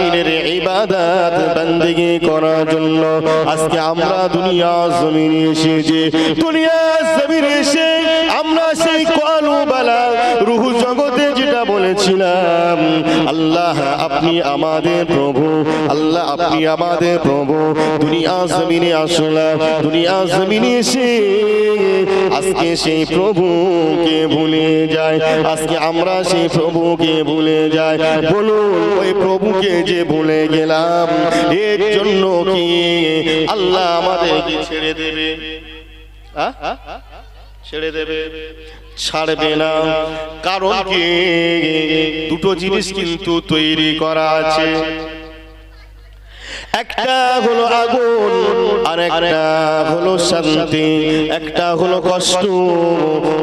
আলামিনের ইবাদত বন্দেগি করার জন্য আজকে আমরা দুনিয়া জমিনে এসেছি। দুনিয়া জমিনে এসে আমরা সেই কালু বালা রুহ যেটা বলেছিলাম, আল্লাহ আপনি আমাদের প্রভু, আল্লাহ আপনি আমাদের প্রভু। দুনিয়া জমিনে আসলাম দুনিয়া জমিনে এসে আজকে সেই প্রভুকে ভুলে যায়, আজকে আমরা সেই প্রভুকে ভুলে যাই বলুন, ওই প্রভুকে যে ভুলে গেলাম, এর জন্য কি আল্লাহ আমাদেরকে ছেড়ে দেবে? ছেড়ে দেবে? ছাড়বে না। কারণ কি? দুটো জিনিস কিন্তু তৈরি করা আছে। একটা হলো আগুন আর একটা হলো শান্তি, একটা হলো কষ্ট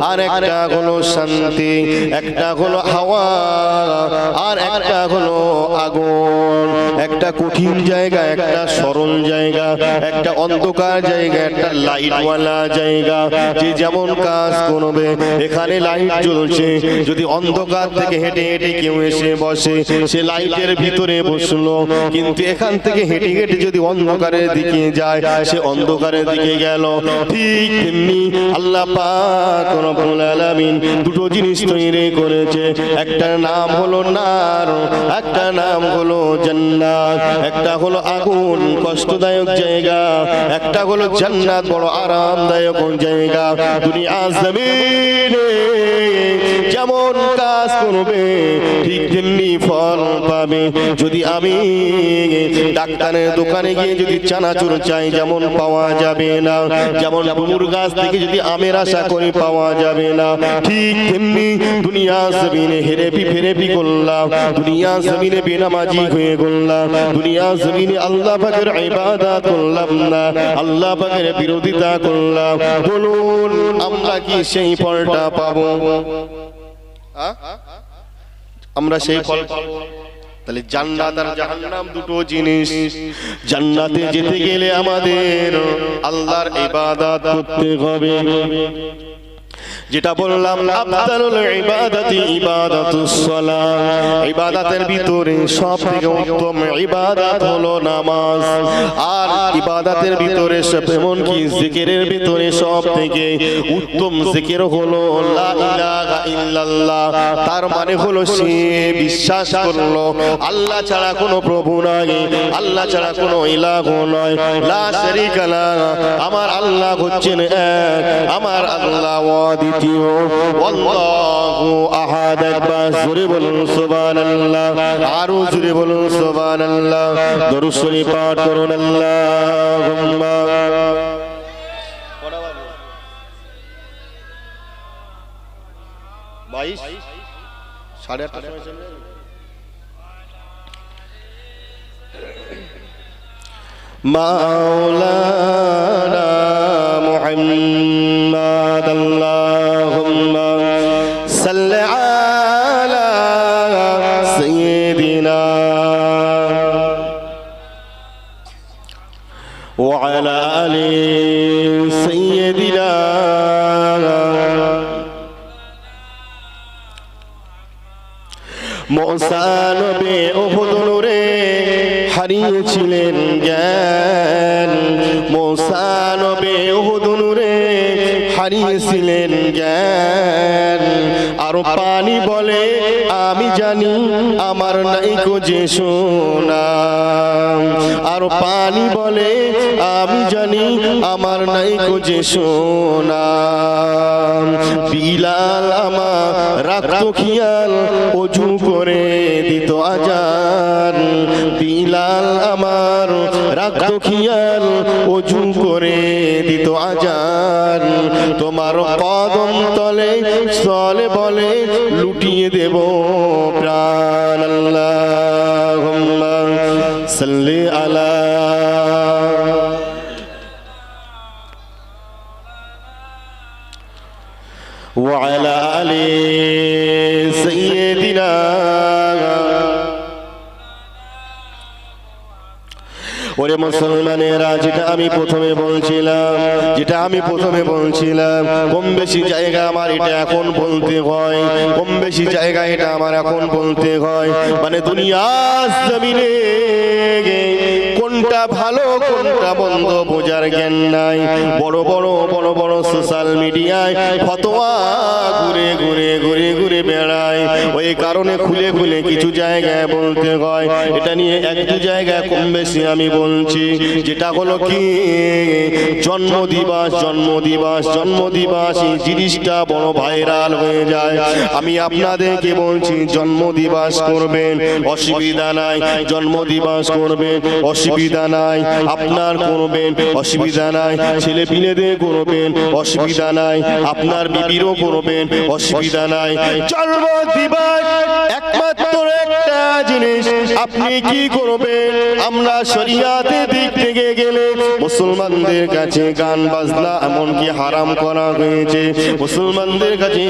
আর একটা হলো শান্তি, একটা হলো হাওয়া, আর একটা হলো আগুন। একটা কঠিন জায়গা, একটা সরল জায়গা, একটা অন্ধকার জায়গা, একটা লাইটওয়ালা জায়গা। যে যেমন কাজ করবে, এখানে লাইট জ্বলছে। যদি অন্ধকার থেকে হেঁটে হেঁটে কেউ এসে বসে, সে লাইটের ভিতরে বসল। কিন্তু এখান থেকে হেঁটে হেঁটে যদি অন্ধকারের দিকে যায় সে অন্ধকারের দিকে গেল। ঠিক তেমনি আল্লাহ পাক রব্বুল আলামিন দুটো জিনিস তৈরি করেছে। একটা নাম হলো নার একটা নাম হলো জান্নাত একটা হলো আগুন কষ্টদায়ক জায়গা একটা হলো জান্নাত বড় আরামদায়ক জায়গা। দুনিয়া জমিনে যেমন কাজ করবে ঠিক তেমনি ফল পাবে। যদি আমি ডাক্তারের দোকানে গিয়ে যদি চানাচুর চাই যেমন পাওয়া যাবে না যেমন বুমুর গাছ থেকে যদি আমের আশা করি পাওয়া যাবে না ঠিক তেমনি দুনিয়া জমিনে হেরেপি ফেরেপি করলাম দুনিয়া জমিনে বেনামাজি হয়ে করলাম দুনিয়া জমিনে আল্লাহ পাকের ইবাদত করলাম না আল্লাহ পাকের বিরোধিতা করলাম। বলুন আমরা কি সেই ফলটা পাবো? আমরা সেই ফল পাবো। তাহলে জান্নাত আর জাহান্নাম দুটো জিনিস। জান্নাতে যেতে গেলে আমাদের আল্লাহর ইবাদত করতে হবে। যেটা বললাম, আফদালুল ইবাদাতি ইবাদাতুস সালাহ। ইবাদতের ভিতরে সবথেকে উত্তম ইবাদত হলো নামাজ। আর ইবাদতের ভিতরে সব কি জিকিরের ভিতরে সবথেকে উত্তম জিকির হলো লা ইলাহা ইল্লাল্লাহ। তার মানে হলো সে বিশ্বাস করল, আল্লাহ ছাড়া কোনো প্রভু নাই, আল্লাহ ছাড়া কোনো ইলাহ নয় লা শারীকা লা আমার আল্লাহ হচ্ছেন এক, আমার আল্লাহ অদ্বিতীয় আল্লাহু আহাদ একবার জোরে বলুন সুবহানাল্লাহ। আরও জোরে বলুন সুবহানাল্লাহ। দরুদ শরীফ পাঠ করুন আল্লাহুম্মা। যাবে? مولانا محمد اللهم صل على سيدنا وعلى آل سيدنا মোসানবে ওহদনুরে হারিয়েছিলেন জ্ঞান হারিয়েছিলেন জ্ঞান। আরও পানি বলে আমি জানি আমার নাই যে সোনা আরও পানি বলে আমি জানি আমার নাই যে সোনা বিলাল আমার রাখতো খিয়াল অজু করে দিত আজান। বিলাল আমার রাখতো খিয়াল অজু করে দিত আজান তোমার কদম তলে চলে বলে লুটিয়ে দেব প্রাণ আল্লাহ সাল্লি আলা وعلى آل ওরে মুসলমানেরা, যেটা আমি প্রথমে বলছিলাম, যেটা আমি প্রথমে বলছিলাম, কম বেশি জায়গা আমার এটা এখন বলতে হয়, কম বেশি জায়গা এটা আমার এখন বলতে হয়। মানে জমিনে কোনটা ভালো, কোনটা বন্ধ বোঝার জ্ঞান নাই। বড় বড় বড় বড় সোশ্যাল মিডিয়ায় ফতোয়া ঘুরে ঘুরে ঘুরে ঘুরে বেড়ায়। ওই কারণে খুলে খুলে কিছু জায়গায় বলতে হয়, এটা নিয়ে এক দু জায়গায় কম বেশি আমি বলছি। যেটা হলো কি? জন্ম দিবস জন্ম দিবস জন্ম দিবস এই জিনিসটা বড় ভাইরাল হয়ে যায়। আমি আপনাদেরকে বলছি জন্ম দিবস করবেন, অসুবিধা নাই জন্ম দিবস করবেন, অসুবিধা নাই, আপনার করবেন, অসুবিধা নাই ছেলে পিলেদের করবেন, অসুবিধা নাই, আপনার বিবিরও করবেন, অসুবিধা নাই আপনি কি করবেন? আমরা শরিয়াতে দিক থেকে গেলে মুসলমানদের কাছে গান বাজনা এমনকি হারাম করা হয়েছে। মুসলমানদের কাছে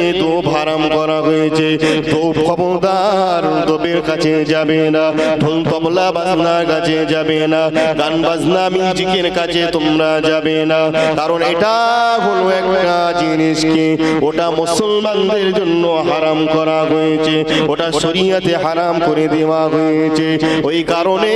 কাছে যাবে না বাজনার কাছে যাবে না, গান বাজনা মিউজিকের কাছে তোমরা যাবে না। কারণ এটা হলো একটা জিনিস কি ওটা মুসলমানদের জন্য হারাম করা হয়েছে, ওটা শরিয়াতে হারাম করে দেওয়া হয়েছে। ওই কারণে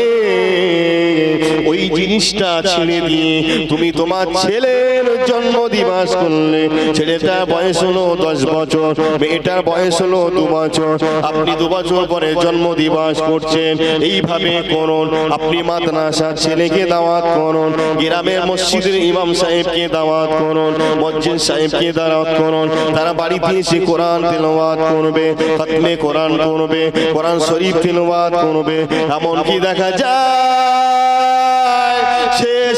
ওই জিনিসটা ছেড়ে দিয়ে তুমি তোমার ছেলের জন্ম দিবস করলে, ছেলেটার বয়স হলো দশ বছর, মেয়েটার বয়স হলো দু বছর। আপনি দু বছর পরে জন্ম দিবস করছেন, এইভাবে করুন। আপনি মাদ্রাসার ছেলেকে দাওয়াত করুন, গ্রামের মসজিদের ইমাম সাহেবকে দাওয়াত করুন, মসজিদ সাহেবকে দাওয়াত করুন, তারা বাড়িতে এসে কোরআন তেলাওয়াত করবে কোরআন করবে কোরআন শরীফ তেলাওয়াত করবে। এমনকি দেখা যায়? শেষ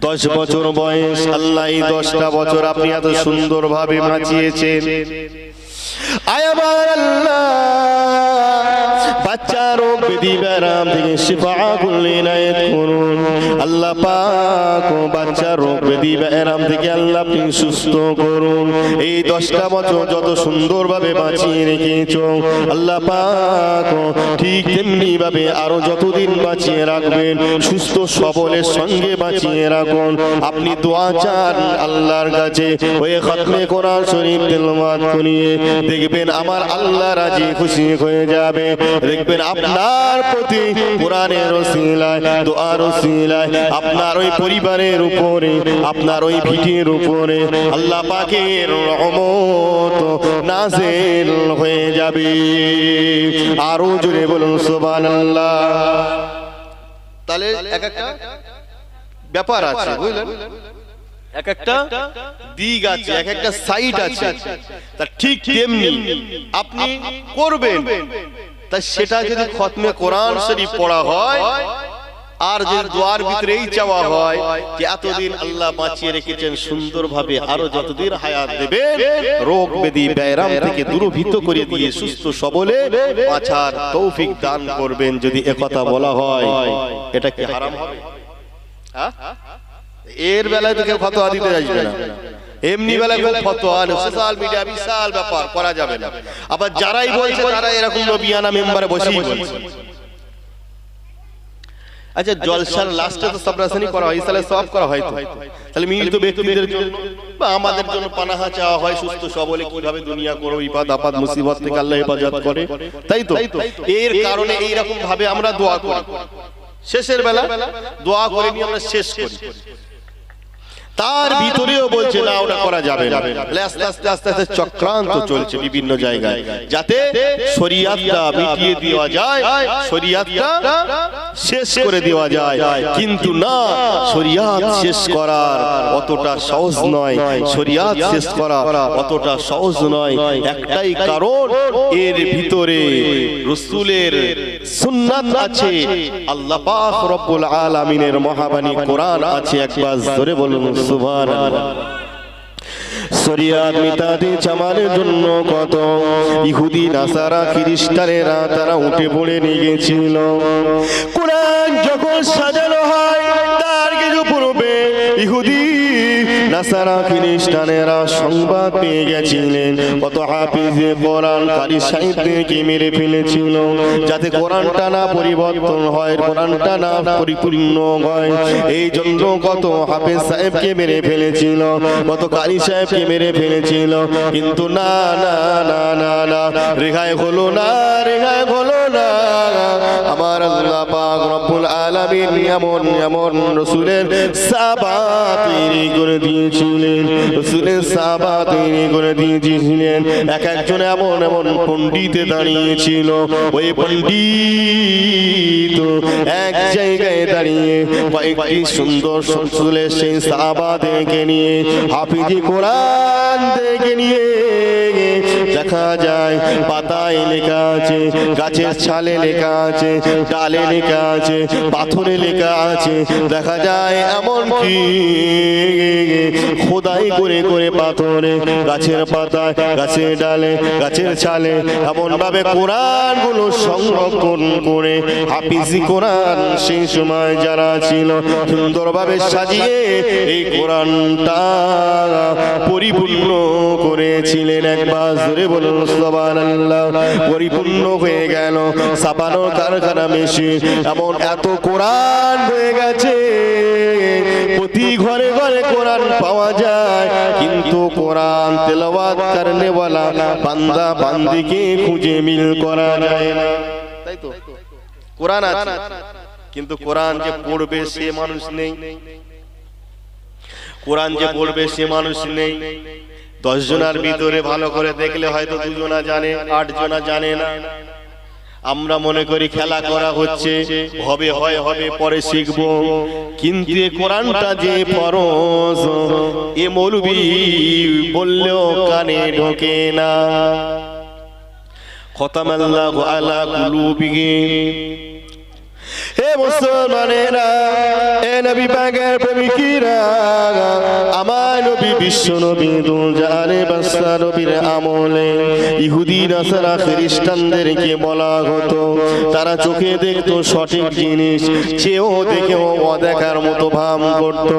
দশ বছর বয়স আল্লাহ দশটা বছর আপনি এত সুন্দর ভাবে বাঁচিয়েছেন আয়াবার আল্লাহ বাচ্চা রোগ বেদি ব্যারাম থেকে শিফা করলে করুন আল্লাহ পাক বাচ্চা রোগ বেদি ব্যারাম থেকে আল্লাহ আপনি সুস্থ করুন। এই দশটা বছর যত সুন্দরভাবে বাঁচিয়ে রেখেছ, আল্লাহ পাক ঠিক তেমনি ভাবে আরও যতদিন বাঁচিয়ে রাখবেন, সুস্থ সবলের সঙ্গে বাঁচিয়ে রাখুন। আপনি দোয়া চান আল্লাহর কাছে। ওই খতমে কোরআন শরীফ তেলাওয়াত করিয়ে দেখবেন আমার আল্লাহ রাজি খুশি হয়ে যাবে। দেখবেন আপনার প্রতি কোরআনের রসিলায় দোয়ার রসিলায় আপনার ওই পরিবারের উপরে আপনার ওই ভিটির উপরে আল্লাহ পাকের রহমত নাজেল হয়ে যাবে। আরও জুড়ে বলুন সুবহানাল্লাহ। তাহলে এক একটা ব্যাপার আছে বুঝলেন? এক একটা দিক আছে এক একটা সাইড আছে। তা ঠিক তেমনি আপনি করবেন। তা সেটা যদি খতমে কোরআন শরীফ পড়া হয় আর যদি দোয়ার ভিতরেই চাওয়া হয় যে এতদিন আল্লাহ বাঁচিয়ে রেখেছেন সুন্দরভাবে আরও যতদিন হায়াত দেবে রোগ ব্যাধি ব্যায়াম থেকে দূরভীত করে দিয়ে সুস্থ সবলে বাঁচার তৌফিক দান করবেন যদি একথা বলা হয়। এটা কি হারাম হবে? হ্যাঁ? এর বেলায় তো কেউ ফতোয়া দিতে আসবে না। এমনি বেলায় কেউ ফতোয়া সোশ্যাল মিডিয়া বিশাল ব্যাপার করা যাবে না। আবার যারাই বলছে তারা এরকম নবিয়ানা মেম্বারে বসেই বলছে। আচ্ছা জলসার লাস্টে তো সাবরাসানি করা হয় তাহলে সব করা হয় তো। তাহলে মিলিত ব্যক্তিদের জন্য বা আমাদের জন্য পানাহা চাওয়া হয় সুস্থ সবলে কীভাবে দুনিয়া করো ইপাদ আপাদ মুসিবত থেকে আল্লাহ হেফাজত করে। তাই তো? এর কারণে এই রকম ভাবে আমরা দোয়া করি। শেষের বেলা দোয়া করে নিয়ে আমরা শেষ করি। তার ভিতরেও বলছে না ওটা করা যাবে না। আস্তে আস্তে আস্তে আস্তে চক্রান্ত চলছে বিভিন্ন জায়গায়। যাতে শরিয়াতটা মিটিয়ে দেওয়া যায় শরিয়াতটা শেষ করে দেওয়া যায়। কিন্তু না শরিয়াত শেষ করার অতটা সহজ নয়। শরিয়াত শেষ করা অতটা সহজ নয়। একটাই কারণ এর ভিতরে রসুলের সুন্নাত আছে। আল্লাহ পাক রব্বুল আলামিনের মহাবাণী কোরআন আছে। একবার জোরে বলুন, সুবহানাল্লাহ। জন্য কত? ইহুদি, নাসারা, খ্রিস্টানেরা তারা উঠে পড়ে নিয়ে গেছিল। কোরআন যখন সাজানো হয়, তার কিছু পূর্বে ইহুদি নাসারা খ্রিস্টানেরা সংবাদ পেয়ে গেছিলেন। কত হাফিজে কোরআন কারি সাহিত্যকে মেরে ফেলেছিল। যাতে কোরআনটা না পরিবর্তন হয়, কোরআনটা না পরিপূর্ণ হয়। এই জন্য কত হাফিজ সাহেবকে মেরে ফেলেছিল, কত কারি সাহেবকে মেরে ফেলেছিল। কিন্তু না না না না না, রেহাই হলো না, রেহাই হলো আমার আল্লাহ পাক রব্বুল আলামিন এমন এমন রসুলের সাবা তৈরি করে দিয়েছিলেন। রসুলের সাবা তৈরি করে দিয়েছিলেন। এক একজন এমন এমন পণ্ডিতে দাঁড়িয়েছিল। ওই পণ্ডিত এক জায়গায় দাঁড়িয়ে কয়েকটি সুন্দর রসুলের সেই সাবা দেখে নিয়ে, হাফিজি কোরআন দেখে নিয়ে, দেখা যায় পাতায় লেখা আছে, গাছের ছালে লেখা আছে, ডালে লেখা আছে, পাথরে লেখা আছে। দেখা যায় এমন কি? খোদাই করে করে পাথরে, গাছের পাতায়, গাছের ডালে, গাছের ছালে এমন ভাবে কোরআনগুলো সংরক্ষণ করে হাফিজি কোরআন সেই সময় যারা ছিল, সুন্দরভাবে সাজিয়ে এই কোরআনটা পরিপূর্ণ করেছিলেন একবার। জোরে বলুন, সুবহানাল্লাহ। পরিপূর্ণ হয়ে গেল। সাবানোর কারখানা মেশিন এমন এত কোরআন হয়ে গেছে। প্রতি ঘরে ঘরে কোরআন পাওয়া যায়। কিন্তু কোরআন তেলাওয়াত করনে वाला বান্দা বান্দিকে খুঁজে মিল করা যায় না। তাই তো? কোরআন আছে। কিন্তু কোরআন যে পড়বে সে মানুষ নেই। কোরআন যে পড়বে সে মানুষ নেই। দশ জনার ভিতরে ভালো করে দেখলে হয়তো দুজনা জানে আট জনা জানে না। আমরা মনে করি খেলা করা হচ্ছে। হবে, হয়, হবে, পরে শিখব। কিন্তু এ কোরআনটা যে ফরজ, এ মৌলবি বললেও কানে ঢোকে না। খতামাল্লাহু আলা কুলুবিহিম। হে মুসলমানেরা, এ নবী পাকের আমার নবী বিশ্ব নবী দুজারে বাসা নবীর আমলে, ইহুদি, নাসারা, খ্রিস্টানদেরকে বলা হতো। তারা চোখে দেখতো সঠিক জিনিস, চেয়েও দেখেও অদেখার মতো ভাব করত।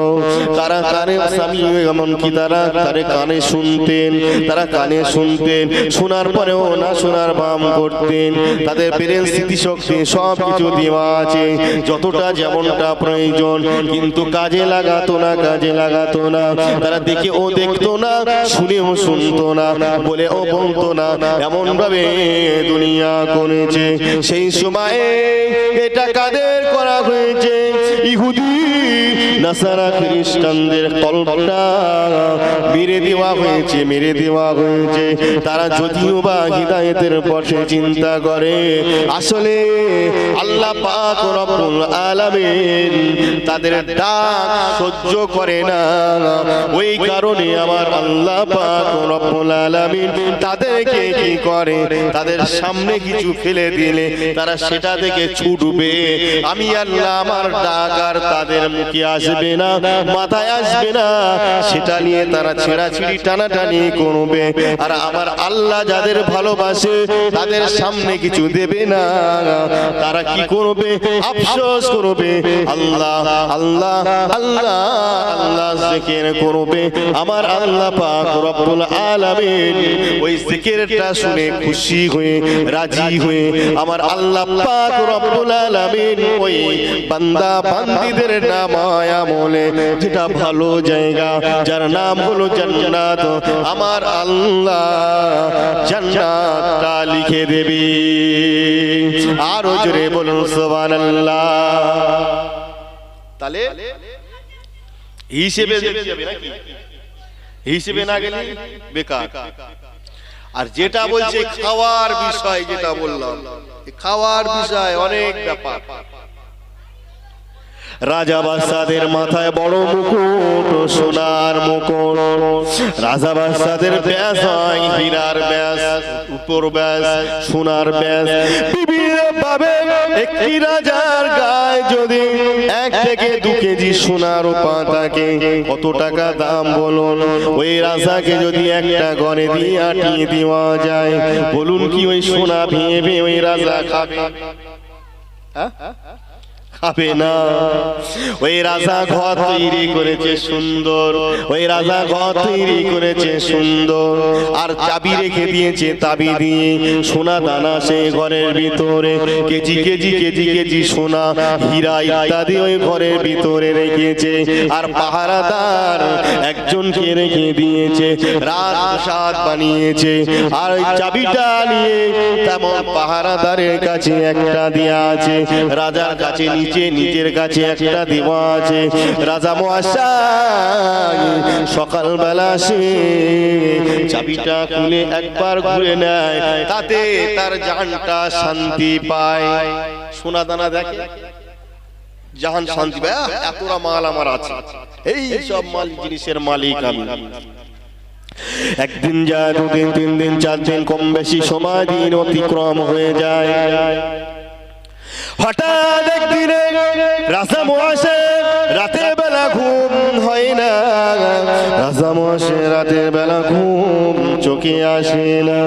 তারা কানে স্বামী, এমনকি তারা তারে কানে শুনতেন, তারা কানে শুনতেন, শোনার পরেও না শোনার ভাব করতেন। তাদের পেরেন্ট স্মৃতিশক্তি সব কিছু দেওয়া আছে। যতটা যেমনটা প্রয়োজন কিন্তু কাজে লাগাতো না কাজে লাগাতো না। তারা দেখে ও দেখতো না শুনেও শুনতো না বলে ও বলতো না। এমন ভাবে দুনিয়া করেছে। সেই সময়ে এটা কাদের করা হয়েছে? ইহুদি নাসারা খ্রিস্টানদের কল্পনা। মেরে দেওয়া হয়েছে মেরে দেওয়া হয়েছে। তারা যদিও বা হিদায়তের পথে চিন্তা করে আসলে আল্লাহ পাক রব্বুল আলামিন তাদের ডাক সহ্য করে না। ওই কারণে আমার আল্লাহ পাক রব্বুল আলামিন তাদেরকে কি করে? তাদের সামনে কিছু ফেলে দিলে তারা সেটা থেকে ছুটবে। আমি আল্লাহ আমার ডাক আর তাদের মুখে আসবে না, মাথায় আসবে না। সেটা নিয়ে তারা ছেঁড়াছিড়ি টানাটানি করবে। আর আমার আল্লাহ যাদের ভালোবাসে তাদের সামনে কিছু দেবে না। তারা কি করবে? আফসোস করবে। আল্লাহ আল্লাহ আল্লাহ আল্লাহ জিকির করবে। আমার আল্লাহ পাক রব্বুল আলামিন ওই জিকিরটা শুনে খুশি হয়ে রাজি হয়ে আমার আল্লাহ পাক রব্বুল আলামিন ওই বান্দা বান্দীদের নাম আমলে যেটা ভালো জায়গা যার নাম হলো জান্নাত আমার আল্লাহ জান্নাতটা লিখে দেবে। আরও জোরে বলুন সুবহানাল্লাহ। তাহলে হিসেবে হিসেবে না গেলে বেকার। আর যেটা বলছে খাওয়ার বিষয় যেটা বললাম খাওয়ার বিষয় অনেক ব্যাপার। রাজা বাদশাদের মাথায় বড় মুকুট, সোনার মুকুট। রাজা বাদশাদের ব্যাস হয় হীরার ব্যাস, উপর ব্যাস, সোনার ব্যাস। বিভিন্ন একটি রাজার গায়ে যদি এক থেকে দু কেজি সোনার রূপা থাকে, কত টাকা দাম বলুন? ওই রাজাকে যদি একটা ঘরে দিয়ে আটিয়ে দেওয়া যায়, বলুন কি ওই সোনা ভেঙে ভেঙে ওই রাজা খাবে? হ্যাঁ? খাবে না। ওই রাজা ঘর তৈরি করেছে সুন্দর, ওই রাজা ঘর তৈরি করেছে সুন্দর। আর চাবি রেখে দিয়েছে তাবি দিয়ে সোনা দানা সে ঘরের ভিতরে, কেজি কেজি কেজি কেজি সোনা হীরা ইত্যাদি ওই ঘরের ভিতরে রেখেছে। আর পাহারাদার একজনকে রেখে দিয়েছে, রাত সাত বানিয়েছে। আর ওই চাবিটা নিয়ে তেমন পাহারাদারের কাছে একটা দেয়া আছে। রাজার কাছে নিচে নিজের কাছে একটা দেওয়া আছে। রাজা মহাশয়, সকালবেলা সে চাবিটা খুলে একবার ঘুরে নেয়, তাতে তার জানটা শান্তি পায়। সোনা দানা দেখে, জাহান শান্তি পায় এতটা মাল আমার আছে। এই সব মাল, জিনিসের মালিক আমি। একদিন যায়, দুদিন, তিন দিন, চার দিন, কম বেশি সময় দিন অতিক্রম হয়ে যায়। হঠাৎ একদিনে রাজা মহাশয় রাতের বেলা ঘুম হয় না। রাজা মহাশয় রাতের বেলা ঘুম চোখে আসে না।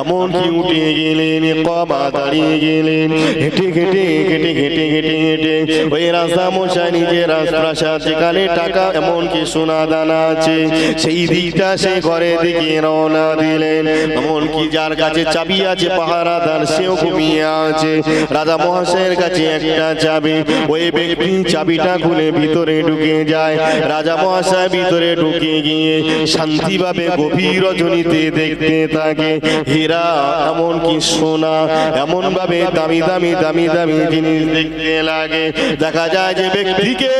এমন কি উঠে গেলেন কমা দাঁড়িয়ে গেলেন। হেঁটে হেঁটে হেঁটে হেঁটে হেঁটে হেঁটে ওই রাজা মশাই নিজের রাজপ্রাসাদ যেখানে টাকা এমন কি সোনা দানা আছে, সেই দিকটা সে ঘরে দিকে রওনা দিলেন। এমন কি যার কাছে চাবি আছে পাহারাদার সেও ঘুমিয়ে আছে। রাজা মহাশয়ের কাছে একটা চাবি, ওই ব্যক্তি চাবিটা খুলে ভিতরে ঢুকে যায়। রাজা মহাশয় ভিতরে ঢুকে গিয়ে শান্তিভাবে গভীর রজনীতে দেখতে থাকে, হীরা, এমন কি সোনা? এমন ভাবে দামি দামি দামি দামি জিনিস দেখতে লাগে। দেখা যায় যে ব্যক্তিকে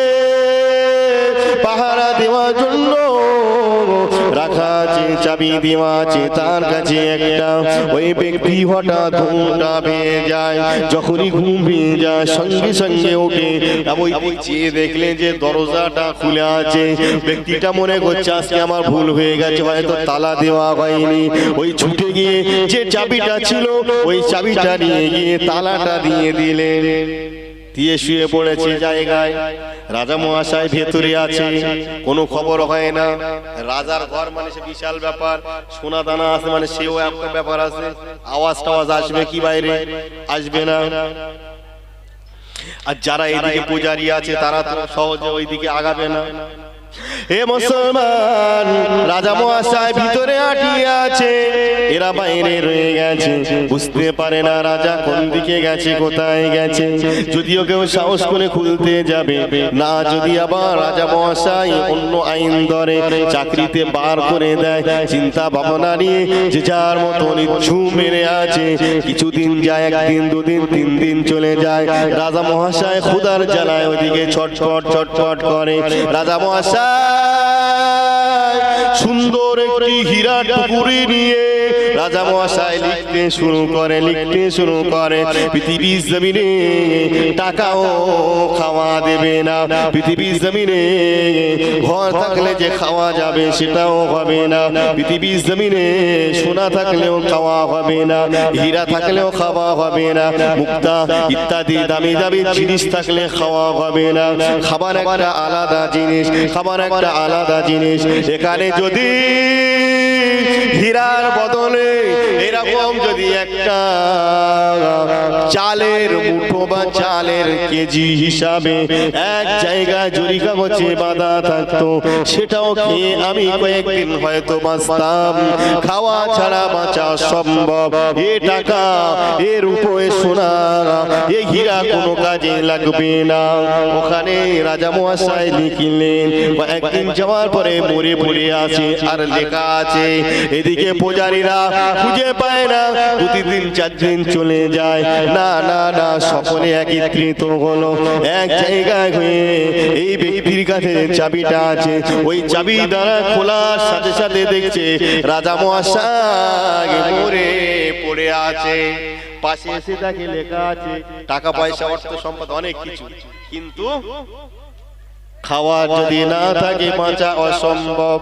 পাহারা দেওয়ার জন্য রাখা আছে, চাবি দেওয়া আছে, তার কাছে একটা। ওই ব্যক্তি হঠাৎ ঘুমটা পেয়ে যায়। যখনই ঘুম পেয়ে যায়, সঙ্গে সঙ্গে উঠে ওই চেয়ে দেখলেন যে দরজাটা খুলে আছে, ব্যক্তিটা মনে করছে, আজকে আমার ভুল হয়ে গেছে, হয়তো তালা দেওয়া হয়নি। ওই ছুটে গিয়ে যে চাবিটা ছিল, ওই চাবিটা নিয়ে গিয়ে তালাটা দিয়ে দিলেন। দিয়ে শুয়ে পড়েছে জায়গায়। রাজা মহাশয় ভেতরে আছে, কোনো খবর হয় না। রাজার ঘর মানে সে বিশাল ব্যাপার সোনা দানা আছে মানে সেও একটা ব্যাপার আছে। আওয়াজ টাওয়াজ আসবে কি বাইরে? আসবে না। আর যারা এদিকে পূজারি আছে, তারা তো সহজে ওইদিকে আগাবে না। এ মুসলমান, রাজা মহাশয়, ভিতরে এরা বাইরে রয়ে গেছে। বুঝতে পারে না রাজা কোন দিকে গেছে, কোথায় গেছে। যদিও কেউ সাহস করে খুলতে যাবে, না যদি আবার রাজা মহাশয় অন্য আইন ধরে চাকরিতে বার করে দেয়। চিন্তা ভাবনা নিয়ে যে যার মতো নিচ্ছু মেরে আছে। কিছুদিন যায়, একদিন, দুদিন, তিন দিন চলে যায়। রাজা মহাশয় খুদার জ্বালায় ওইদিকে ছটফট ছটফট করে। রাজা মহাশয়! সুন্দর একটি হীরা টুকুরি নিয়ে রাজা মহাশয় লিখতে শুরু করে লিখতে শুরু করে। পৃথিবীর জমিনে টাকাও খাওয়া দেবে না। পৃথিবীর জমিনে ঘর থাকলে যে খাওয়া যাবে সেটাও হবে না। পৃথিবীর জমিনে সোনা থাকলেও খাওয়া হবে না। হীরা থাকলেও খাওয়া হবে না। মুক্তা ইত্যাদি দামি দামি জিনিস থাকলে খাওয়া হবে না। খাবার একটা আলাদা জিনিস। খাবার একটা আলাদা জিনিস। এখানে যদি হীরার বদলে এরকম যদি একটা চালের মুঠো বা চালের কেজি হিসাবে এক জায়গায় জরি কাগজে বাঁধা থাকতো, সেটাও খেয়ে আমি কয়েকদিন হয়তো বাঁচতাম। খাওয়া ছাড়া বাঁচা সম্ভব। এ টাকা, এর উপরে সোনা, এ হীরা কোনো কাজে লাগবে না। ওখানে রাজা মহাশয় লিখলেন একদিন যাওয়ার পরে মরে পড়ে আছে, আর লেখা আছে, এদিকে পূজারীরা খুঁজে পায় না। প্রতিদিন চার দিন চলে যায়। না না না সকলে একত্রিত হলো। এক জায়গায় হয়ে এই ব্যক্তির কাছে চাবিটা আছে। ওই চাবি দ্বারা খোলার সাথে সাথে দেখছে রাজা মহাশয় মরে পড়ে আছে। পাশে এসে তাকে লেখা আছে টাকা পয়সা অর্থ সম্পদ অনেক কিছু। কিন্তু খাওয়া যদি না থাকে বাঁচা অসম্ভব।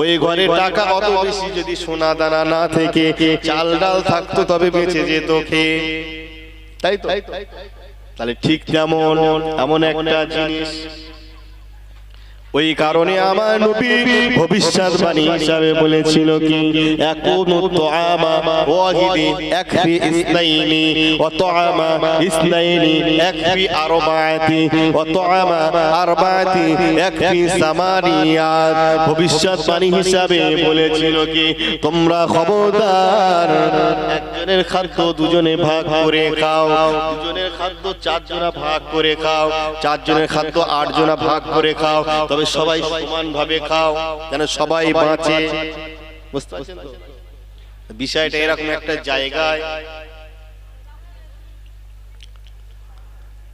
ওই ঘরে টাকা অত বেশি যদি সোনা দানা না থেকে চাল ডাল থাকতো তবে বেঁচে যেত খেয়ে। তাই তো? তাহলে ঠিক যেমন এমন একটা জিনিস। ওই কারণে আমার নবী ভবিষ্যৎবাণী হিসাবে বলেছিল কি একুনু তুআমা ওয়াহিদি একফি ইসনাইনি ওয়া তুআমা ইসনাইনি একফি আরবাআতি ওয়া তুআমা আরবাআতি একফি সামানিয়াত। ভবিষ্যৎবাণী হিসাবে বলেছিল কি, তোমরা খবরদার, একজনের খাদ্য দুজনে ভাগ করে খাও, দুজনের খাদ্য চারজনা ভাগ করে খাও, চারজনের খাদ্য আটজনা ভাগ করে খাও। তবে সবাই সমান ভাবে খাও, যেন সবাই বাঁচে? বিষয়টা এরকম একটা জায়গায়।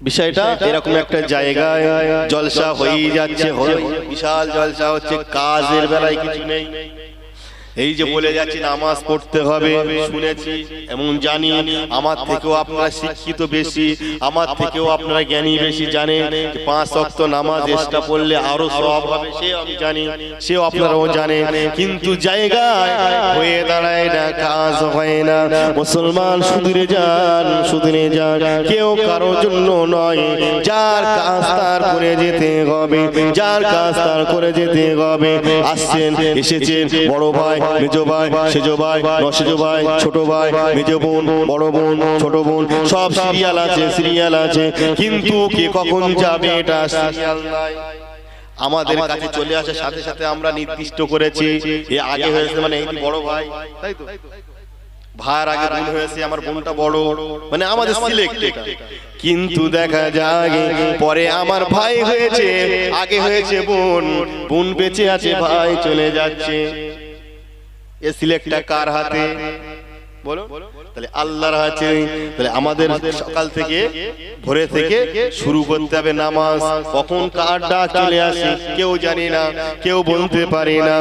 বিষয়টা এরকম একটা জায়গায় জলসা হয়ে যাচ্ছে বিশাল জলসা হচ্ছে, কাজের বেলায় কিছু নেই। এই যে বলে যাচ্ছি, নামাজ পড়তে হবে, শুনেছি, এমন জানি, আমার থেকেও আপনারা শিক্ষিত বেশি, আমার থেকেও আপনারা জ্ঞানী বেশি জানেন যে পাঁচ অক্ত নামাজ এক্সট্রা পড়লে আরও সব হবে সে আমি জানি, সেও আপনারাও জানেন, কিন্তু জায়গায় হয়ে দাঁড়ায় না, কাজ হয় না, মুসলমান সুদূরে যান সুদূরে যান, কেউ কারোর জন্য নয়, যার কাজ তার করে যেতে হবে, যার কাজ তার করে যেতে হবে, আসছেন, এসেছেন, বড় ভাই মেজ ভাই সেজ ভাই নসেজ ভাই ছোট ভাই মেজ বোন বড় বোন ছোট বোন সব সিরিয়াল আছে সিরিয়াল আছে। কিন্তু কে কখন যাবে এটা সিরিয়াল নাই আমাদের কাছে চলে আসার সাথে সাথে আমরা নির্দিষ্ট করেছি। এ আগে হয়েছে মানে এই বড় ভাই। তাই তো? ভাইয়ের আগে বোন হয়েছে আমার বোনটা বড়। মানে আমাদের সিলেক্ট কিন্তু দেখা যায় পরে আমার ভাই হয়েছে আগে হয়েছে বোন। বোন। বেঁচে আছে ভাই চলে যাচ্ছে। এ সিলেক্টটা কার হাতে? বলো তাহলে আল্লাহর হাতে তাহলে আমাদের সকাল থেকে ভোরে থেকে শুরু করতে হবে নামাজ। কখন কার ডাক চলে আসে কেউ জানি না কেউ বলতে পারি না।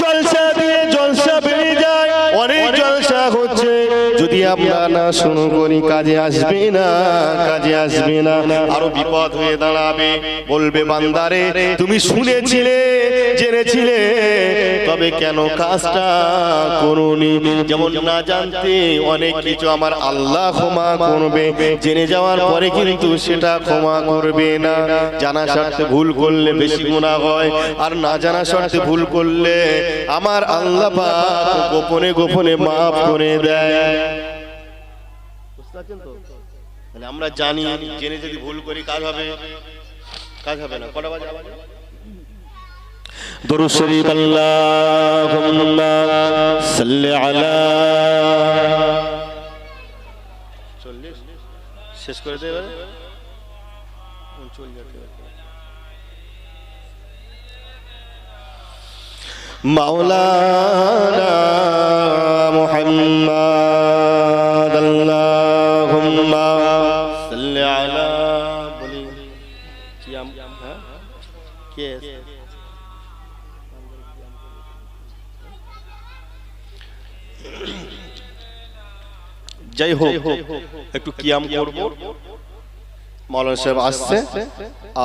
জলসা দিয়ে জলসা বেড়ে যায় অনেক জলসা হচ্ছে। যদি আমরা না করি কাজে আসবে না কাজে আসবে না। আরও বিপদ হয়ে দাঁড়াবে বলবে বান্দারে তুমি শুনেছিলে জেনেছিলে তবে কেন কাজটা করুনি? যেমন না জানতে অনেক কিছু আমার আল্লাহ ক্ষমা করবে। জেনে যাওয়ার পরে কিন্তু সেটা ক্ষমা করবে না। জানা স্বার্থে ভুল করলে বেশি গুণা হয় আর না জানা স্বার্থে ভুল করলে আমার আল্লাহ পাক গোপনে গোপনে মাফ করে দেয় তাহলে আমরা জানি জেনে যদি ভুল করি কাজ হবে কাজ হবে না কটা বাজে আবার? درود شريف اللهم صل على শেষ করে দেবে مولانا محمد اللهم صل على বলি সিয়াম হ্যাঁ কে যাই হোক একটু কিয়াম করব মৌলানা সাহেব আসছে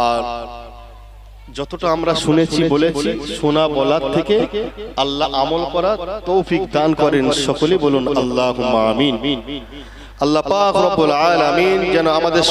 আর যতটা আমরা শুনেছি বলেছি শোনা বলার থেকে আল্লাহ আমল করা তৌফিক দান করেন সকলে বলুন আল্লাহ আমিন। আল্লাহ পাক রব্বুল আলামিন যেন আমাদের